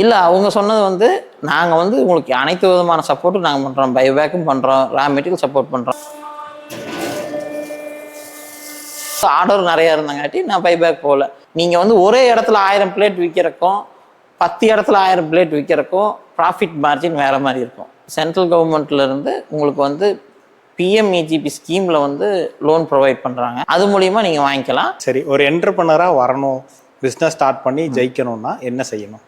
இல்லை அவங்க சொன்னது வந்து நாங்கள் வந்து உங்களுக்கு அனைத்து விதமான சப்போர்ட்டும் நாங்கள் பண்ணுறோம் பைபேக்கும் பண்ணுறோம் ரா மெட்டீரியல் சப்போர்ட் பண்ணுறோம் ஆர்டர் நிறையா இருந்தங்காட்டி நான் பைபேக் போகல. நீங்கள் வந்து ஒரே இடத்துல ஆயிரம் பிளேட் விற்கிறக்கும் பத்து இடத்துல ஆயிரம் பிளேட் விற்கிறக்கும் ப்ராஃபிட் மார்ஜின் வேறு மாதிரி இருக்கும். சென்ட்ரல் கவர்மெண்ட்லேருந்து உங்களுக்கு வந்து பிஎம்இஜிபி ஸ்கீமில் வந்து லோன் ப்ரொவைட் பண்ணுறாங்க அது மூலிமா நீங்கள் வாங்கிக்கலாம். சரி ஒரு என்டர்பனராக வரணும். பிஸ்னஸ் ஸ்டார்ட் பண்ணி ஜெயிக்கணும்னா என்ன செய்யணும்?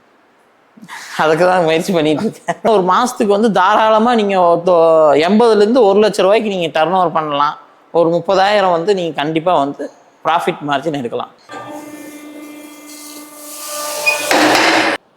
அதுக்கு தான் முயற்சி பண்ணிட்டு இருக்கேன். ஒரு மாதத்துக்கு வந்து தாராளமாக நீங்கள் எண்பதுலேருந்து ஒரு லட்ச ரூபாய்க்கு நீங்கள் டர்ன் ஓவர் பண்ணலாம். ஒரு முப்பதாயிரம் வந்து நீங்கள் கண்டிப்பாக வந்து ப்ராஃபிட் மார்ஜின் எடுக்கலாம்.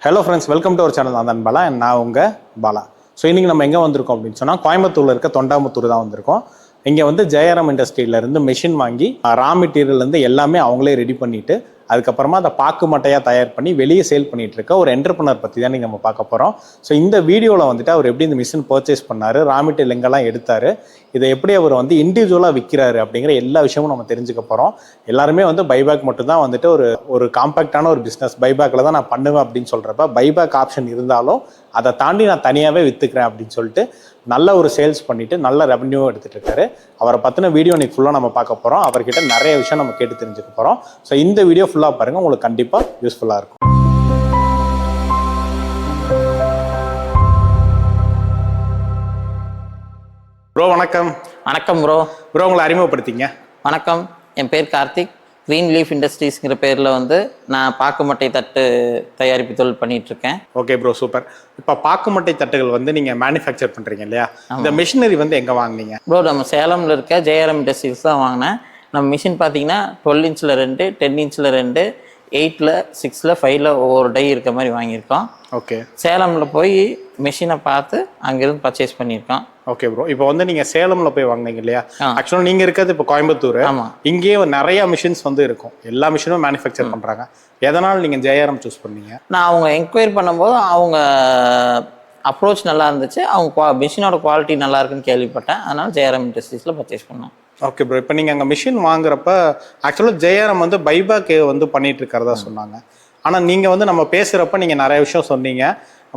Hello friends welcome to our channel நான் தான் பாலா. நான் உங்கள் பாலா. ஸோ இன்றைக்கி நம்ம எங்கே வந்திருக்கோம் அப்படின்னு சொன்னால் கோயம்புத்தூரில் இருக்க தொண்டாமுத்தூர் தான் வந்திருக்கோம். இங்கே வந்து ஜெயராம் இண்டஸ்ட்ரியிலேருந்து மிஷின் வாங்கி ரா மெட்டீரியல்லேருந்து எல்லாமே அவங்களே ரெடி பண்ணிட்டு அதுக்கப்புறமா அதை பாக்கு மட்டையாக தயார் பண்ணி வெளியே சேல் பண்ணிட்டு இருக்க ஒரு என்டர்பனர் பற்றி தான் நீங்கள் நம்ம பார்க்க போகிறோம் ஸோ இந்த வீடியோவில் வந்துட்டு அவர் எப்படி இந்த மிஷின் பர்ச்சேஸ் பண்ணாரு ரா மெட்டீரியல் எங்கெல்லாம் எடுத்தாரு இதை எப்படி அவர் வந்து இண்டிவிஜுவலாக விற்கிறாரு அப்படிங்கிற எல்லா விஷயமும் நம்ம தெரிஞ்சுக்க போகிறோம் எல்லாருமே வந்து பைபேக் மட்டும்தான் வந்துட்டு ஒரு ஒரு காம்பேக்டான ஒரு பிஸ்னஸ் பைபேக்கில் தான் நான் பண்ணுவேன் அப்படின்னு சொல்கிறப்ப பைபேக் ஆப்ஷன் இருந்தாலும் அதை தாண்டி நான் தனியாகவே விற்றுக்கிறேன் அப்படின்னு சொல்லிட்டு நல்ல ஒரு சேல்ஸ் பண்ணிட்டு நல்ல ரெவன்யூ எடுத்துட்டு இருக்காரு அவரை பற்றின வீடியோ இன்னைக்கு ஃபுல்லாக நம்ம பார்க்க போகிறோம் அவர்கிட்ட நிறைய விஷயம் நம்ம கேட்டு தெரிஞ்சுக்க போகிறோம் ஸோ இந்த வீடியோ ஃபுல்லாக பாருங்கள் உங்களுக்கு கண்டிப்பாக யூஸ்ஃபுல்லாக இருக்கும். ப்ரோ வணக்கம். வணக்கம் ப்ரோ ப்ரோ உங்களை அறிமுகப்படுத்திங்க. வணக்கம். என் பேர் கார்த்திக். க்ரீன் லீஃப் இண்டஸ்ட்ரீஸ்ங்கிற பேரில் வந்து நான் பாக்குமட்டை தட்டு தயாரிப்பு தொழில் பண்ணிட்டு இருக்கேன் ஓகே ப்ரோ சூப்பர் இப்போ பாக்குமட்டை தட்டுகள் வந்து நீங்கள் மேனுஃபேக்சர் பண்ணுறீங்க இல்லையா? இந்த மிஷினரி வந்து எங்கே வாங்குனீங்க? ப்ரோ நம்ம சேலமில் இருக்க ஜேஆர்எம் இண்டஸ்ட்ரீஸ் தான் வாங்கினேன். நம்ம மிஷின் பார்த்தீங்கன்னா டுவெல் இன்ச்சில் ரெண்டு டென் இன்ச்சில் ரெண்டு எயிட்டில் சிக்ஸில் ஃபைவ்ல ஒவ்வொரு டை இருக்க மாதிரி வாங்கியிருக்கோம். ஓகே. சேலமில் போய் மிஷினை பார்த்து அங்கேருந்து பர்ச்சேஸ் பண்ணியிருக்கோம். ஓகே ப்ரோ இப்போ வந்து நீங்க சேலம்ல போய் வாங்குனீங்க இல்லையா. ஆக்சுவலாக நீங்க இருக்கிறது இப்போ கோயம்புத்தூர். ஆமாம் இங்கேயே நிறைய மிஷின்ஸ் வந்து இருக்கும். எல்லா மிஷினும் மேனுஃபேக்சர் பண்றாங்க. எதனால் நீங்க ஜெயராம் சூஸ் பண்ணீங்க? நான் அவங்க என்கொயரி பண்ணும்போது அவங்க அப்ரோச் நல்லா இருந்துச்சு. அவங்க மிஷினோட குவாலிட்டி நல்லா இருக்குன்னு கேள்விப்பட்டேன். அதனால் ஜேஆர்எம் இண்டஸ்ட்ரீஸில் பர்ச்சேஸ் பண்ணோம். ஓகே ப்ரோ இப்போ நீங்கள் அங்கே மிஷின் வாங்குறப்ப ஆக்சுவலாக ஜெயராம் வந்து பைபேக் வந்து பண்ணிட்டு இருக்கிறதா சொன்னாங்க. ஆனால் நீங்கள் வந்து நம்ம பேசுகிறப்ப நீங்கள் நிறைய விஷயம் சொன்னீங்க.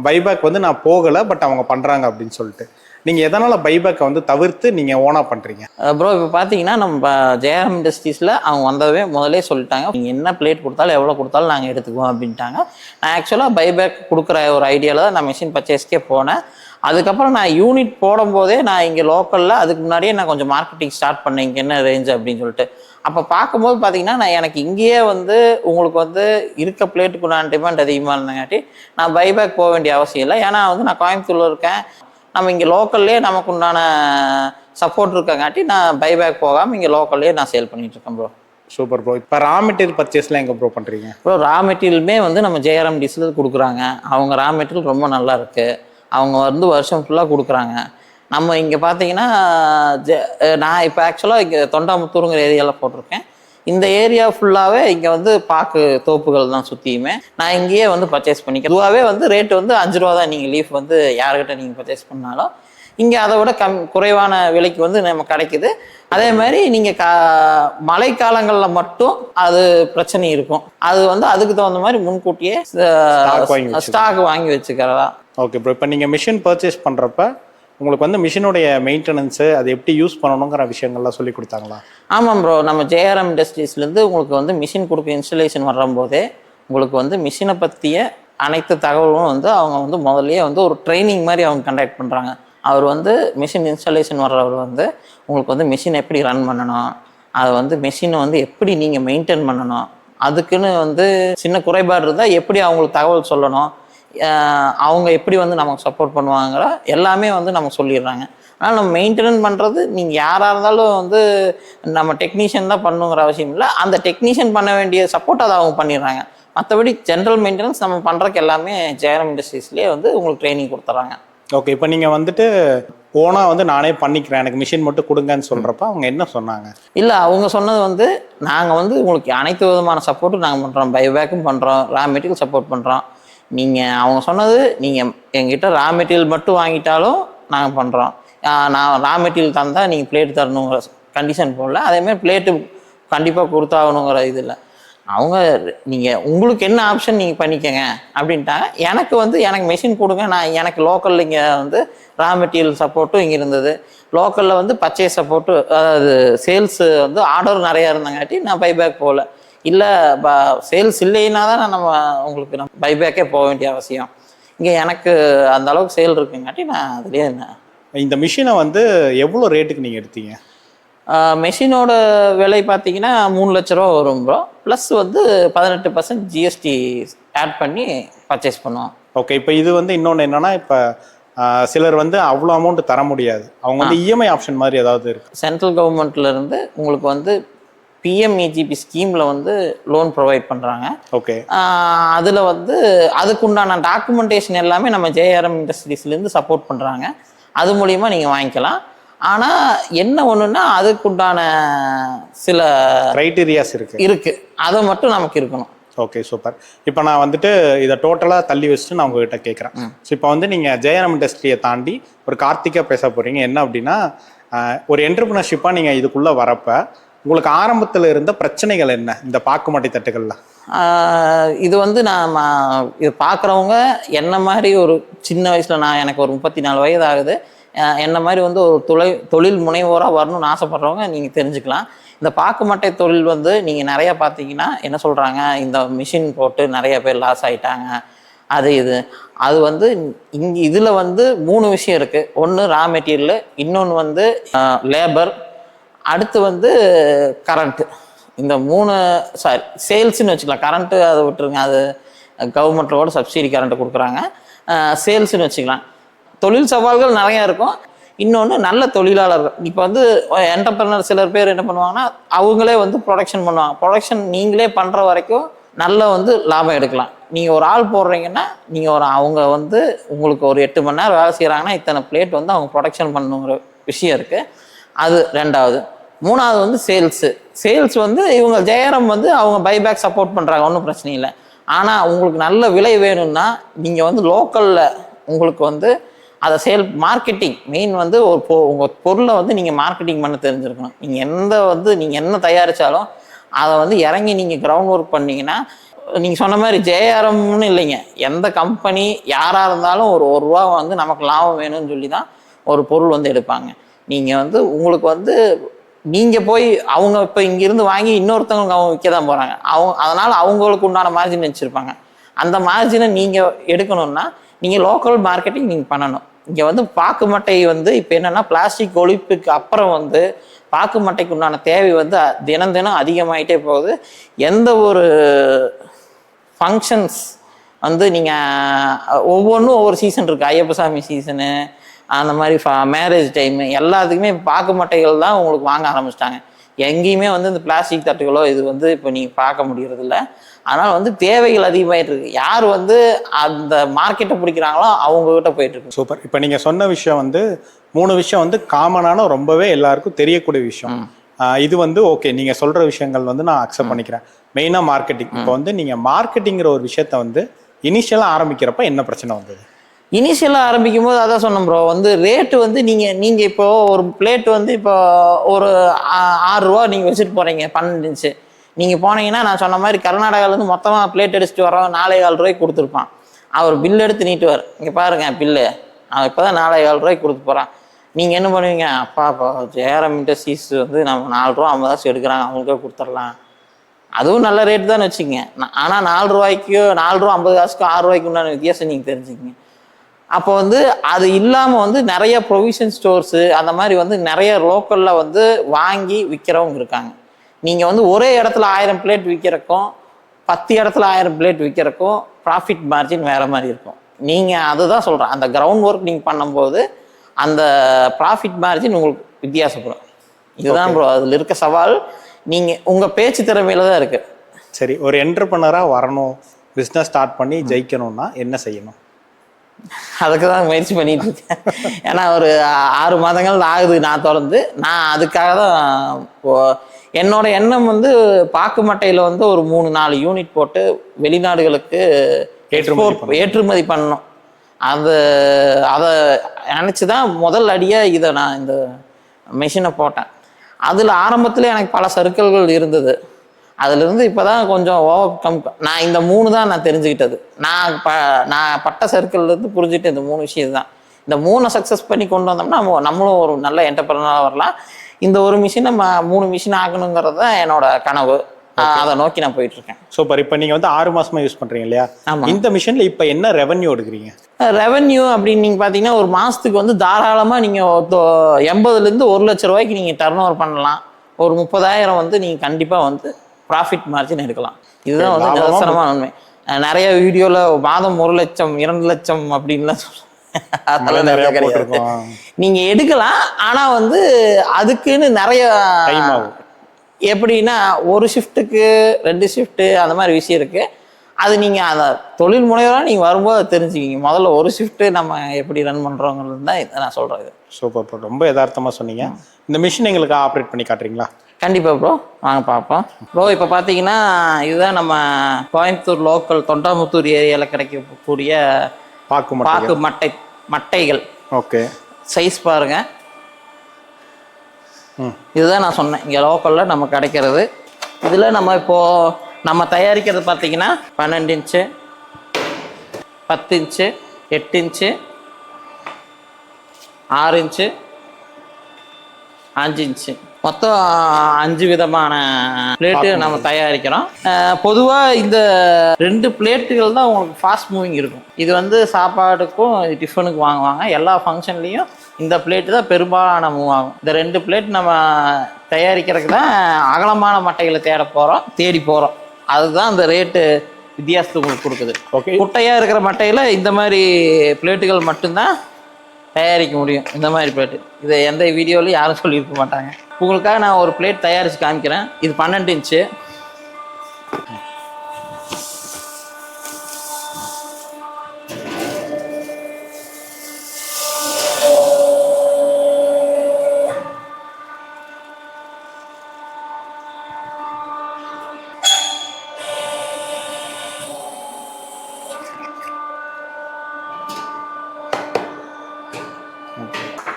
பைபேக் வந்து நான் போகலை பட் அவங்க பண்ணுறாங்க அப்படின்னு சொல்லிட்டு. நீங்கள் எதனால் பைபேக்கை வந்து தவிர்த்து நீங்கள் ஓனாக பண்ணுறீங்க ப்ரோ இப்போ பார்த்தீங்கன்னா நம்ம ஜேஆர்எம் இண்டஸ்ட்ரீஸில் அவங்க வந்தவே முதலே சொல்லிட்டாங்க. நீங்கள் என்ன பிளேட் கொடுத்தாலும் எவ்வளோ கொடுத்தாலும் நாங்கள் எடுத்துக்குவோம் அப்படின்ட்டாங்க. நான் ஆக்சுவலாக பைபேக் கொடுக்குற ஒரு ஐடியாவில் தான் நான் மிஷின் பர்ச்சேஸ்க்கே போனேன். அதுக்கப்புறம் நான் யூனிட் போடும்போதே நான் இங்கே லோக்கலில் அதுக்கு முன்னாடியே நான் கொஞ்சம் மார்க்கெட்டிங் ஸ்டார்ட் பண்ணேன் இங்கே என்ன ரேஞ்ச் அப்படின்னு சொல்லிட்டு. அப்போ பார்க்கும்போது பார்த்தீங்கன்னா நான் எனக்கு இங்கேயே வந்து உங்களுக்கு வந்து இருக்க பிளேட்டுக்கு நான் டிமாண்ட் அதிகமாக இருந்தங்காட்டி நான் பைபேக் போக வேண்டிய அவசியம் இல்லை. ஏன்னா வந்து நான் கோயம்புத்தூர்ல இருக்கேன். நம்ம இங்கே லோக்கல்லே நமக்கு உண்டான சப்போர்ட் இருக்கங்காட்டி நான் பைபேக் போகாமல் இங்கே லோக்கல்லே நான் சேல் பண்ணிட்டு இருக்கேன் ப்ரோ சூப்பர் ப்ரோ இப்போ ரா மெட்டீரியல் பர்ச்சேஸ்லாம் எங்க ப்ரோ பண்றீங்க? ப்ரோ ரா மெட்டீரியலுமே வந்து நம்ம ஜேஆர்எம் டிஸில் கொடுக்குறாங்க. அவங்க ரா மெட்டீரியல் ரொம்ப நல்லா இருக்கு. அவங்க வந்து வருஷம் ஃபுல்லாக கொடுக்குறாங்க. நம்ம இங்கே பார்த்தீங்கன்னா நான் இப்போ ஆக்சுவலாக இங்கே தொண்டாமுத்தூருங்கிற ஏரியாவில் போட்டிருக்கேன். இந்த ஏரியா ஃபுல்லாகவே இங்கே வந்து பாக்கு தோப்புகள் தான் சுற்றியுமே நான் இங்கேயே வந்து பர்ச்சேஸ் பண்ணிக்கிறேன் இதுவாகவே வந்து ரேட் வந்து அஞ்சு ரூபா தான் நீங்கள் லீஃப் வந்து யார்கிட்ட நீங்கள் பர்ச்சேஸ் பண்ணாலும். இங்கே அதை விட கம் குறைவான விலைக்கு வந்து நம்ம கிடைக்குது. அதே மாதிரி நீங்கள் கா மழைக்காலங்களில் மட்டும் அது பிரச்சனை இருக்கும். அது வந்து அதுக்கு தகுந்த மாதிரி முன்கூட்டியே. ஸ்டாக் வாங்கி வச்சுக்கிறதா. ஓகே ப்ரோ இப்போ நீங்கள் மிஷின் பர்ச்சேஸ் பண்ணுறப்ப உங்களுக்கு வந்து மிஷினுடைய மெயின்டெனன்ஸு அது எப்படி யூஸ் பண்ணணுங்கிற விஷயங்கள்லாம் சொல்லி கொடுத்தாங்களா? ஆமாம் ப்ரோ நம்ம ஜேஆர்எம் இண்டஸ்ட்ரீஸ்லேருந்து உங்களுக்கு வந்து மிஷின் கொடுக்க இன்ஸ்டலேஷன் வரும்போதே உங்களுக்கு வந்து மிஷினை பற்றிய அனைத்து தகவலும் வந்து அவங்க வந்து முதல்லயே வந்து ஒரு ட்ரைனிங் மாதிரி அவங்க கண்டக்ட் பண்ணுறாங்க அவர் வந்து மிஷின் இன்ஸ்டாலேஷன் வர்றவர் வந்து உங்களுக்கு வந்து மிஷின் எப்படி ரன் பண்ணணும் அதை வந்து மிஷினை வந்து எப்படி நீங்கள் மெயின்டைன் பண்ணணும் அதுக்குன்னு வந்து சின்ன குறைபாடு இருந்தால் எப்படி அவங்களுக்கு தகவல் சொல்லணும் அவங்க எப்படி வந்து நமக்கு சப்போர்ட் பண்ணுவாங்கிற எல்லாமே வந்து நமக்கு சொல்லிடுறாங்க. ஆனால் நம்ம மெயின்டெனன் பண்ணுறது நீங்கள் யாராக இருந்தாலும் வந்து நம்ம டெக்னீஷியன் தான் பண்ணுங்கிற அவசியம் இல்லை. அந்த டெக்னீஷியன் பண்ண வேண்டிய சப்போர்ட் அதை அவங்க பண்ணிடுறாங்க. மற்றபடி ஜென்ரல் மெயின்டெனன்ஸ் நம்ம பண்ணுறதுக்கு எல்லாமே ஜெயரம் இண்டஸ்ட்ரீஸ்லேயே வந்து உங்களுக்கு ட்ரைனிங் கொடுத்துட்றாங்க ஓகே இப்போ நீங்கள் வந்துட்டு ஓனாக வந்து நானே பண்ணிக்கிறேன் எனக்கு மிஷின் மட்டும் கொடுங்கன்னு சொல்கிறப்ப அவங்க என்ன சொன்னாங்க? இல்லை அவங்க சொன்னது வந்து நாங்கள் வந்து உங்களுக்கு அனைத்து விதமான சப்போர்ட்டும் நாங்கள் பண்ணுறோம் பைபேக்கும் பண்ணுறோம் ரா மெட்டீரியல் சப்போர்ட் பண்ணுறோம் நீங்கள் அவங்க சொன்னது நீங்கள் எங்கிட்ட ரா மெட்டீரியல் மட்டும் வாங்கிட்டாலும் நாங்கள் பண்ணுறோம் நான் ரா மெட்டீரியல் தந்தால் நீங்கள் பிளேட் தரணுங்கிற கண்டிஷன் போடல. அதேமாதிரி பிளேட்டு கண்டிப்பாக கொடுத்தாகணுங்கிற இது இல்லை. அவங்க நீங்கள் உங்களுக்கு என்ன ஆப்ஷன் நீங்கள் பண்ணிக்கங்க அப்படின்ட்டாங்க. எனக்கு வந்து எனக்கு மெஷின் கொடுங்க நான் எனக்கு லோக்கலில் இங்கே வந்து ரா மெட்டீரியல் சப்போர்ட்டும் இங்கே இருந்தது. லோக்கலில் வந்து பர்ச்சேஸ் சப்போர்ட்டு அதாவது சேல்ஸு வந்து ஆர்டர் நிறையா இருந்தங்காட்டி நான் பைபேக் போகல. இல்லை சேல்ஸ் இல்லைன்னா தான் நம்ம உங்களுக்கு நம்ம பைபேக்கே போக வேண்டிய அவசியம். இங்கே எனக்கு அந்த அளவுக்கு சேல் இருக்குங்காட்டி நான் அதுலேயே நான் இந்த மிஷினை வந்து எவ்வளோ ரேட்டுக்கு நீங்கள் எடுத்தீங்க? மெஷினோட விலை பார்த்தீங்கன்னா மூணு லட்ச ரூபா வரும் ப்ரோ ப்ளஸ் வந்து பதினெட்டு பர்சன்ட் ஜிஎஸ்டி ஆட் பண்ணி பர்ச்சேஸ் பண்ணுவோம். ஓகே இப்போ இது வந்து இன்னொன்று என்னன்னா இப்போ சிலர் வந்து அவ்வளோ அமௌண்ட் தர முடியாது. அவங்க வந்து இஎம்ஐ ஆப்ஷன் மாதிரி ஏதாவது இருக்கு. சென்ட்ரல் கவர்மெண்ட்ல இருந்து உங்களுக்கு வந்து பிஎம்இஜிபி ஸ்கீமில் வந்து லோன் ப்ரொவைட் பண்ணுறாங்க ஓகே அதில் வந்து அதுக்குண்டான டாக்குமெண்டேஷன் எல்லாமே நம்ம ஜேஆர்எம் இண்டஸ்ட்ரீஸ்லேருந்து சப்போர்ட் பண்ணுறாங்க அது மூலிமா நீங்கள் வாங்கிக்கலாம். ஆனால் என்ன ஒன்றுன்னா அதுக்குண்டான சில க்ரைட்டீரியாஸ் இருக்கு. இருக்கு. அதை மட்டும் நமக்கு இருக்கணும். ஓகே சூப்பர் இப்போ நான் வந்துட்டு இதை டோட்டலாக தள்ளி வச்சுட்டு நான் உங்ககிட்ட கேட்குறேன். ஸோ இப்போ வந்து நீங்கள் ஜெயராம் இண்டஸ்ட்ரியை தாண்டி ஒரு கார்த்திகா பேச போகிறீங்க என்ன அப்படின்னா ஒரு என்டர்பிரினர்ஷிப்பாக நீங்கள் இதுக்குள்ளே வரப்ப உங்களுக்கு ஆரம்பத்தில் இருந்த பிரச்சனைகள் என்ன இந்த பாக்குமட்டை தட்டுகளில்? இது வந்து நான் இது பார்க்குறவங்க என்ன மாதிரி ஒரு சின்ன வயசில் நான் எனக்கு ஒரு முப்பத்தி நாலு வயது ஆகுது. என்ன மாதிரி வந்து ஒரு தொழில் தொழில் முனைவோராக வரணும்னு ஆசைப்படுறவங்க நீங்கள் தெரிஞ்சுக்கலாம். இந்த பாக்குமட்டை தொழில் வந்து நீங்கள் நிறையா பார்த்தீங்கன்னா என்ன சொல்கிறாங்க இந்த மிஷின் போட்டு நிறைய பேர் லாஸ் ஆயிட்டாங்க. அது இது. அது வந்து இங்கே இதில் வந்து மூணு விஷயம் இருக்குது ஒன்று ரா மெட்டீரியல் இன்னொன்று வந்து லேபர் அடுத்து வந்து கரண்ட்டு இந்த மூணு சாரி சேல்ஸ்னு வச்சுக்கலாம். கரண்ட்டு அதை விட்டுருங்க. அது கவர்மெண்ட்டோட சப்சிடி கரண்ட்டு கொடுக்குறாங்க. சேல்ஸ்னு வச்சுக்கலாம். தொழில் சவால்கள் நிறையா இருக்கும். இன்னொன்று நல்ல தொழிலாளர்கள். இப்போ வந்து என்டர்பிரனர் சிலர் பேர் என்ன பண்ணுவாங்கன்னா அவங்களே வந்து ப்ரொடக்ஷன் பண்ணுவாங்க. ப்ரொடக்ஷன் நீங்களே பண்ணுற வரைக்கும் நல்ல வந்து லாபம் எடுக்கலாம். நீங்கள் ஒரு ஆள் போடுறீங்கன்னா நீங்கள் ஒரு அவங்க வந்து உங்களுக்கு ஒரு எட்டு மணி நேரம் வேலை செய்கிறாங்கன்னா இத்தனை பிளேட் வந்து அவங்க ப்ரொடக்ஷன் பண்ணுங்கிற விஷயம் இருக்குது அது ரெண்டாவது. மூணாவது வந்து சேல்ஸு. சேல்ஸ் வந்து இவங்க ஜெயரம் வந்து அவங்க பைபேக் சப்போர்ட் பண்ணுறாங்க ஒன்றும் பிரச்சனை இல்லை. ஆனால் உங்களுக்கு நல்ல விலை வேணும்னா நீங்கள் வந்து லோக்கலில் உங்களுக்கு வந்து அதை சேல் மார்க்கெட்டிங் மெயின் வந்து ஒரு பொ உங்கள் பொருளை வந்து நீங்கள் மார்க்கெட்டிங் பண்ண தெரிஞ்சிருக்கணும். நீங்கள் எந்த வந்து நீங்கள் என்ன தயாரித்தாலும் அதை வந்து இறங்கி நீங்கள் கிரவுண்ட் ஒர்க் பண்ணீங்கன்னா நீங்கள் சொன்ன மாதிரி ஜேஆர்எம்னு இல்லைங்க. எந்த கம்பெனி யாராக இருந்தாலும் ஒரு ஒரு ரூபா வந்து நமக்கு லாபம் வேணும்னு சொல்லி தான் ஒரு பொருள் வந்து எடுப்பாங்க. நீங்கள் வந்து உங்களுக்கு வந்து நீங்கள் போய் அவங்க இப்போ இங்கேருந்து வாங்கி இன்னொருத்தவங்களுக்கு அவங்க விற்க தான் போகிறாங்க அவங்க அதனால் அவங்களுக்கு உண்டான மார்ஜின் வச்சுருப்பாங்க. அந்த மார்ஜினை நீங்கள் எடுக்கணும்னா நீங்கள் லோக்கல் மார்க்கெட்டிங் நீங்கள் பண்ணணும். இங்கே வந்து பாக்கு மட்டை வந்து இப்போ என்னென்னா பிளாஸ்டிக் ஒழிப்புக்கு அப்புறம் வந்து பாக்கு மட்டைக்கு உண்டான தேவை வந்து தினம் தினம் அதிகமாயிட்டே போகுது. எந்த ஒரு ஃபங்க்ஷன்ஸ் வந்து நீங்கள் ஒவ்வொன்றும் ஒவ்வொரு சீசன் இருக்குது ஐயப்ப சாமி சீசனு அந்த மாதிரி மேரேஜ் டைமு எல்லாத்துக்குமே பாக்கு மட்டைகள் தான் உங்களுக்கு வாங்க ஆரம்பிச்சிட்டாங்க. எங்கேயுமே வந்து இந்த பிளாஸ்டிக் தட்டுகளோ இது வந்து இப்போ நீங்கள் பார்க்க முடியறதில்ல. அதனால் வந்து தேவைகள் அதிகமாயிட்டு இருக்கு யார் வந்து அந்த மார்க்கெட்டை பிடிக்கிறாங்களோ அவங்கக்கிட்ட போயிட்டு இருக்கு சூப்பர் இப்போ நீங்கள் சொன்ன விஷயம் வந்து மூணு விஷயம் வந்து காமனான ரொம்பவே எல்லாருக்கும் தெரியக்கூடிய விஷயம். இது வந்து ஓகே நீங்கள் சொல்கிற விஷயங்கள் வந்து நான் அக்செப்ட் பண்ணிக்கிறேன். மெயினாக மார்க்கெட்டிங் இப்போ வந்து நீங்கள் மார்க்கெட்டிங்கிற ஒரு விஷயத்த வந்து இனிஷியலாக ஆரம்பிக்கிறப்ப என்ன பிரச்சனை வந்தது? இனிஷியலாக ஆரம்பிக்கும் போது அதான் சொன்னோம் ப்ரோ வந்து ரேட்டு வந்து நீங்கள் நீங்கள் இப்போ ஒரு பிளேட் வந்து இப்போ ஒரு ஆ- ஆறு ரூபா நீங்கள் வச்சுட்டு போகிறீங்க பன்னெண்டு இன்ச்சு நீங்கள் போனீங்கன்னா நான் சொன்ன மாதிரி கர்நாடகாவிலேருந்து மொத்தமாக பிளேட் அடிச்சுட்டு வரோம் நாலே கால் ரூபாய்க்கு கொடுத்துருப்பான். அவர் பில் எடுத்து நீட்டுவார் இங்கே பாருங்க பில்லு அவன் இப்போ தான் நாலே கால் ரூபாய்க்கு கொடுத்து போகிறான் நீங்கள் என்ன பண்ணுவீங்க? அப்பா அப்பா ஜேஆர்எம் சீஸ் வந்து நம்ம நாலு ரூபா ஐம்பது காசு எடுக்கிறாங்க அவங்களுக்கே கொடுத்துடலாம். அதுவும் நல்ல ரேட் தான் வச்சுக்கோங்க. ஆனால் நாலு ரூபாய்க்கோ நாலு ரூபா ஐம்பது காசுக்கோ ஆறு ரூபாய்க்கு உண்டான வித்தியாசம் நீங்கள் தெரிஞ்சுக்கங்க. அப்போ வந்து அது இல்லாமல் வந்து நிறைய ப்ரொவிஷன் ஸ்டோர்ஸு அந்த மாதிரி வந்து நிறைய லோக்கலில் வந்து வாங்கி விற்கிறவங்க இருக்காங்க. நீங்கள் வந்து ஒரே இடத்துல ஆயிரம் பிளேட் விற்கிறக்கும் பத்து இடத்துல ஆயிரம் பிளேட் விற்கிறக்கும் ப்ராஃபிட் மார்ஜின் வேறு மாதிரி இருக்கும். நீங்கள் அதுதான் சொல்கிறேன் அந்த கிரவுண்ட் ஒர்க் நீங்கள் பண்ணும்போது அந்த ப்ராஃபிட் மார்ஜின் உங்களுக்கு வித்தியாசப்படும். இதுதான் ப்ரோ அதில் இருக்க சவால். நீங்கள் உங்கள் பேச்சு திறமையில தான் இருக்குது சரி ஒரு என்டர்பனராக வரணும் பிஸ்னஸ் ஸ்டார்ட் பண்ணி ஜெயிக்கணும்னா என்ன செய்யணும்? அதுக்கு தான் முயற்சி பண்ணிட்டு இருக்கேன். ஏன்னா ஒரு ஆறு மாதங்கள் ஆகுது நான் திறந்து நான் அதுக்காக தான் என்னோட எண்ணம் வந்து பாக்கு மட்டையில் வந்து ஒரு மூணு நாலு யூனிட் போட்டு வெளிநாடுகளுக்கு ஏற்றுமதி ஏற்றுமதி பண்ணணும். அது அதை நினச்சி தான் முதல் அடியாக இதை நான் இந்த மிஷினை போட்டேன். அதில் ஆரம்பத்தில் எனக்கு பல சறுக்கல்கள் இருந்தது. அதுலேருந்து இப்போ தான் கொஞ்சம் ஓவர் கம் நான் இந்த மூணு தான் நான் தெரிஞ்சுக்கிட்டது. நான் ப நான் பட்ட சர்க்கிள்லேருந்து புரிஞ்சுட்டு இந்த மூணு விஷயம் தான் இந்த மூணை சக்ஸஸ் பண்ணி கொண்டு வந்தோம்னா நம்ம நம்மளும் ஒரு நல்ல என்டர்பிரனராக வரலாம். இந்த ஒரு மிஷினை ம மூணு மிஷின் ஆகணுங்கிறது தான் என்னோட கனவு. அதை நோக்கி நான் போயிட்டு இருக்கேன் சூப்பர் இப்போ நீங்க வந்து ஆறு மாசமா யூஸ் பண்றீங்க இல்லையா. இந்த மிஷின்ல இப்போ என்ன ரெவன்யூ எடுக்கிறீங்க? ரெவென்யூ அப்படின்னு நீங்கள் பார்த்தீங்கன்னா ஒரு மாதத்துக்கு வந்து தாராளமாக நீங்கள் எண்பதுலேருந்து ஒரு லட்ச ரூபாய்க்கு நீங்கள் டர்ன் ஓவர் பண்ணலாம். ஒரு முப்பதாயிரம் வந்து நீங்கள் கண்டிப்பாக வந்து ப்ராஃபிட் மார்ஜின் எடுக்கலாம். இதுதான் வந்து நிதர்சனமான உண்மை. நிறைய வீடியோவில் மாதம் ஒரு லட்சம் இரண்டு லட்சம் அப்படின்லாம் சொல்லுவாங்க. நீங்கள் எடுக்கலாம் ஆனால் வந்து அதுக்குன்னு நிறைய எப்படின்னா ஒரு ஷிஃப்ட்டுக்கு ரெண்டு ஷிஃப்ட்டு அந்த மாதிரி விஷயம் இருக்கு. அது நீங்கள் அந்த தொழில் முனைவராக நீங்கள் வரும்போது தெரிஞ்சுக்கிங்க. முதல்ல ஒரு ஷிஃப்ட்டு நம்ம எப்படி ரன் பண்ணுறோங்கிறது தான் நான் சொல்கிறது இது. சூப்பர் ப்ரோ ரொம்ப யதார்த்தமா சொன்னீங்க. இந்த மிஷின் எங்களுக்கு ஆப்ரேட் பண்ணி காட்டுறீங்களா? கண்டிப்பாக ப்ரோ வாங்க பார்ப்போம். ப்ரோ இப்போ பார்த்தீங்கன்னா இதுதான் நம்ம கோயம்புத்தூர் லோக்கல் தொண்டாமுத்தூர் ஏரியாவில் கிடைக்கக்கூடிய பாக்கு பாக்கு மட்டை மட்டைகள். ஓகே. சைஸ் பாருங்க. ம். இதுதான் நான் சொன்னேன். இங்கே லோக்கலில் நம்ம கிடைக்கிறது. இதில் நம்ம இப்போது நம்ம தயாரிக்கிறது பார்த்தீங்கன்னா பன்னெண்டு இன்ச்சு பத்து இன்ச்சு எட்டு இன்ச்சு ஆறு இன்ச்சு அஞ்சு இன்ச்சு மொத்தம் அஞ்சு விதமான பிளேட்டு நம்ம தயாரிக்கிறோம். பொதுவாக இந்த ரெண்டு பிளேட்டுகள் தான் உங்களுக்கு ஃபாஸ்ட் மூவிங் இருக்கும். இது வந்து சாப்பாடுக்கும் டிஃபனுக்கு வாங்குவாங்க. எல்லா ஃபங்க்ஷன்லேயும் இந்த பிளேட்டு தான் பெரும்பாலான மூவ் ஆகும். இந்த ரெண்டு பிளேட் நம்ம தயாரிக்கிறதுக்கு தான் அகலமான மட்டைகளை தேட போகிறோம் தேடி போகிறோம் அதுதான் அந்த ரேட்டு வித்தியாசத்தை உங்களுக்கு கொடுக்குது. ஓகே குட்டையாக இருக்கிற மட்டையில் இந்த மாதிரி பிளேட்டுகள் மட்டும்தான் தயாரிக்க முடியும். இந்த மாதிரி பிளேட்டு இதை எந்த வீடியோவிலும் யாரும் சொல்லியிருக்க மாட்டாங்க. உங்களுக்காக நான் ஒரு பிளேட் தயாரித்து காமிக்கிறேன். இது பன்னெண்டு இன்ச்சு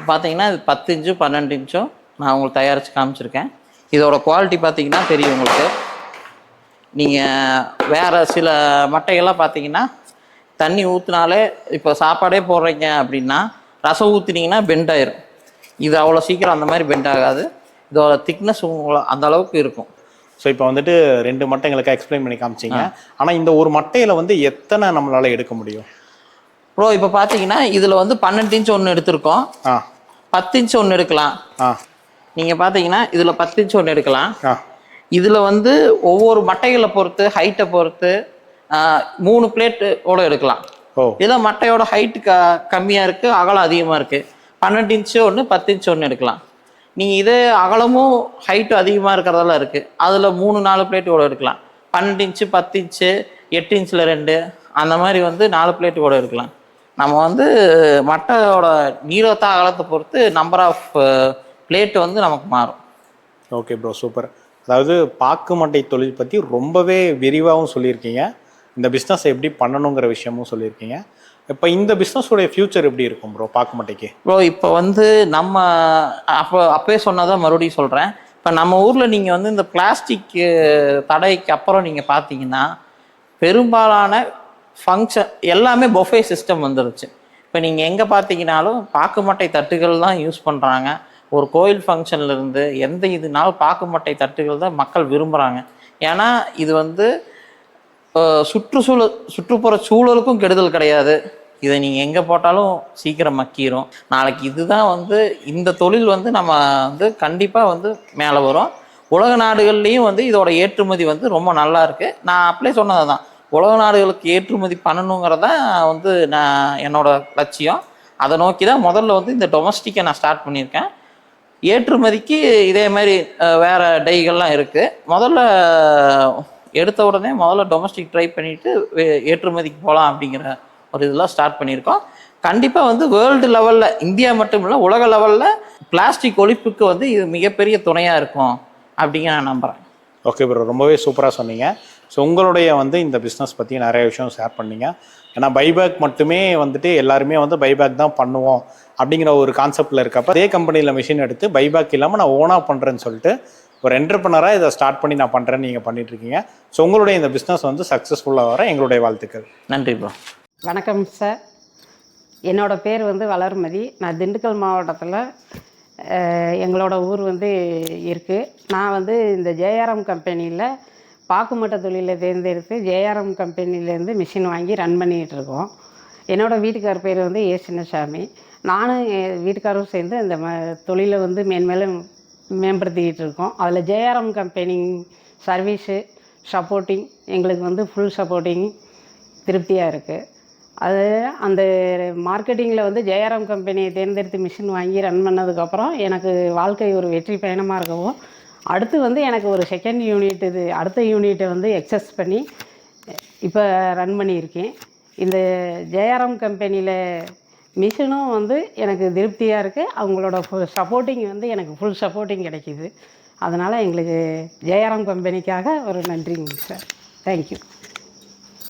பார்த்தீங்கன்னா இது பத்து இன்ச்சு பன்னெண்டு இன்ச்சும் நான் உங்களுக்கு தயாரித்து காமிச்சிருக்கேன். இதோட குவாலிட்டி பார்த்தீங்கன்னா தெரியும் உங்களுக்கு. நீங்கள் வேறு சில மட்டைகள்லாம் பார்த்தீங்கன்னா தண்ணி ஊற்றினாலே இப்போ சாப்பாடே போடுறீங்க அப்படின்னா ரசம் ஊற்றினீங்கன்னா பெண்ட் ஆயிரும். இது அவ்வளோ சீக்கிரம் அந்த மாதிரி பெண்ட் ஆகாது. இதோட திக்னஸ் அந்த அளவுக்கு இருக்கும். ஸோ இப்போ வந்துட்டு ரெண்டு மட்டை எங்களுக்கு எக்ஸ்பிளைன் பண்ணி காமிச்சிங்க. ஆனால் இந்த ஒரு மட்டையில வந்து எத்தனை நம்மளால எடுக்க முடியும்? ப்ரோ இப்போ பார்த்தீங்கன்னா இதில் வந்து பன்னெண்டு இன்ச் ஒன்று எடுத்திருக்கோம். ஆ. பத்து இன்ச் ஒன்று எடுக்கலாம். நீங்கள் பார்த்தீங்கன்னா இதில் பத்து இன்ச் ஒன்று எடுக்கலாம். இதில் வந்து ஒவ்வொரு மட்டைகளை பொறுத்து ஹைட்டை பொறுத்து மூணு பிளேட்டோட எடுக்கலாம். இதில் மட்டையோட ஹைட்டு க கம்மியாக இருக்குது அகலம் அதிகமாக இருக்குது பன்னெண்டு இன்ச்சு ஒன்று பத்து இன்ச்சு ஒன்று எடுக்கலாம். நீங்கள் இதே அகலமும் ஹைட்டும் அதிகமாக இருக்கிறதெல்லாம் இருக்குது அதில் மூணு நாலு பிளேட் கூட எடுக்கலாம். பன்னெண்டு இன்ச்சு பத்து இன்ச்சு எட்டு இன்ச்சில் ரெண்டு அந்த மாதிரி வந்து நாலு பிளேட் கூட எடுக்கலாம். நம்ம வந்து மட்டையோட நீளத்த அகலத்தை பொறுத்து நம்பர் ஆஃப் பிளேட் வந்து நமக்கு மாறும். ஓகே ப்ரோ சூப்பர் அதாவது பாக்கு மட்டை தொழில் பற்றி ரொம்பவே விரிவாகவும் சொல்லியிருக்கீங்க. இந்த பிஸ்னஸ் எப்படி பண்ணணுங்கிற விஷயமும் சொல்லியிருக்கீங்க. இப்போ இந்த பிஸ்னஸோடைய ஃபியூச்சர் எப்படி இருக்கும் ப்ரோ பாக்கு மட்டைக்கு? ப்ரோ இப்போ வந்து நம்ம அப்போ அப்பவே சொன்னதை மறுபடியும் சொல்கிறேன் இப்போ நம்ம ஊரில் நீங்கள் வந்து இந்த பிளாஸ்டிக் தடைக்கு அப்புறம் நீங்கள் பார்த்தீங்கன்னா பெரும்பாலான ஃபங்க்ஷன் எல்லாமே பொஃபே சிஸ்டம் வந்துருச்சு. இப்போ நீங்கள் எங்கே பார்த்தீங்கனாலும் பாக்குமட்டை தட்டுகள் தான் யூஸ் பண்ணுறாங்க ஒரு கோயில் ஃபங்க்ஷன்லேருந்து எந்த இதுனாலும் பாக்குமட்டை தட்டுகள் தான் மக்கள் விரும்புகிறாங்க ஏன்னா இது வந்து சுற்றுச்சூழல் சுற்றுப்புற சூழலுக்கும் கெடுதல் கிடையாது. இதை நீங்கள் எங்கே போட்டாலும் சீக்கிரம் மக்கிரும். நாளைக்கு இதுதான் வந்து இந்த தொழில் வந்து நம்ம வந்து கண்டிப்பாக வந்து மேலே வரும். உலக நாடுகள்லேயும் வந்து இதோட ஏற்றுமதி வந்து ரொம்ப நல்லா இருக்குது நான் அப்படியே சொன்னது தான் உலக நாடுகளுக்கு ஏற்றுமதி பண்ணணுங்கிறதான் வந்து நான் என்னோட லட்சியம். அதை நோக்கி தான் முதல்ல வந்து இந்த டொமஸ்டிக்கை நான் ஸ்டார்ட் பண்ணியிருக்கேன். ஏற்றுமதிக்கு இதே மாதிரி வேறு டைகள்லாம் இருக்குது முதல்ல எடுத்த உடனே முதல்ல டொமஸ்டிக் ட்ரை பண்ணிவிட்டு வே- ஏற்றுமதிக்கு போகலாம் அப்படிங்கிற ஒரு இதெல்லாம் ஸ்டார்ட் பண்ணியிருக்கோம். கண்டிப்பாக வந்து வேர்ல்டு லெவலில் இந்தியா மட்டும் இல்லை உலக லெவலில் பிளாஸ்டிக் ஒழிப்புக்கு வந்து இது மிகப்பெரிய துணையாக இருக்கும் அப்படிங்க நான் நம்புகிறேன் ஓகே ப்ரோ ரொம்பவே சூப்பராக சொன்னீங்க. ஸோ உங்களுடைய வந்து இந்த பிஸ்னஸ் பற்றி நிறைய விஷயம் ஷேர் பண்ணீங்க. ஏன்னா பைபேக் மட்டுமே வந்துட்டு எல்லாருமே வந்து பைபேக் தான் பண்ணுவோம் அப்படிங்கிற ஒரு கான்செப்டில் இருக்கப்ப அதே கம்பெனியில் மிஷின் எடுத்து பைபேக் இல்லாமல் நான் ஓனாக பண்ணுறேன்னு சொல்லிட்டு ஒரு என்டர்பிரினராக இதை ஸ்டார்ட் பண்ணி நான் பண்ணுறேன்னு நீங்கள் பண்ணிட்டு இருக்கீங்க ஸோ உங்களுடைய இந்த பிஸ்னஸ் வந்து சக்ஸஸ்ஃபுல்லாக வர எங்களுடைய வாழ்த்துக்கள். நன்றி ப்ரோ வணக்கம் சார் என்னோட பேர் வந்து வளர்மதி. நான் திண்டுக்கல் மாவட்டத்தில் எங்களோட ஊர் வந்து இருக்குது நான் வந்து இந்த ஜேஆர்எம் கம்பெனியில் பாக்குமட்ட தொழிலை தேர்ந்தெடுத்து ஜேஆர்எம் கம்பெனிலேருந்து மிஷின் வாங்கி ரன் பண்ணிகிட்டு இருக்கோம். என்னோடய வீட்டுக்கார் பேர் வந்து ஏ சின்னசாமி. நானும் என் வீட்டுக்காரும் சேர்ந்து இந்த ம தொழிலை வந்து மேன்மேலும் மேம்படுத்திக்கிட்டு இருக்கோம். அதில் ஜேஆர்எம் கம்பெனி சர்வீஸு சப்போர்ட்டிங் எங்களுக்கு வந்து ஃபுல் சப்போர்ட்டிங் திருப்தியாக இருக்குது அது அந்த மார்க்கெட்டிங்கில் வந்து ஜெயராம் கம்பெனியை தேர்ந்தெடுத்து மிஷின் வாங்கி ரன் பண்ணதுக்கப்புறம் எனக்கு வாழ்க்கை ஒரு வெற்றி பயணமாக இருக்கவும் அடுத்து வந்து எனக்கு ஒரு செகண்ட் யூனிட் இது அடுத்த யூனிட்டை வந்து எக்ஸஸ் பண்ணி இப்போ ரன் பண்ணியிருக்கேன். இந்த ஜேஆர்எம் கம்பெனியில் மிஷினும் வந்து எனக்கு திருப்தியாக இருக்குது அவங்களோட ஃபுல் சப்போர்ட்டிங் வந்து எனக்கு ஃபுல் சப்போர்ட்டிங் கிடைக்கிது. அதனால் எங்களுக்கு ஜேஆர்எம் கம்பெனிக்காக ஒரு நன்றிங்க சார் தேங்க்யூ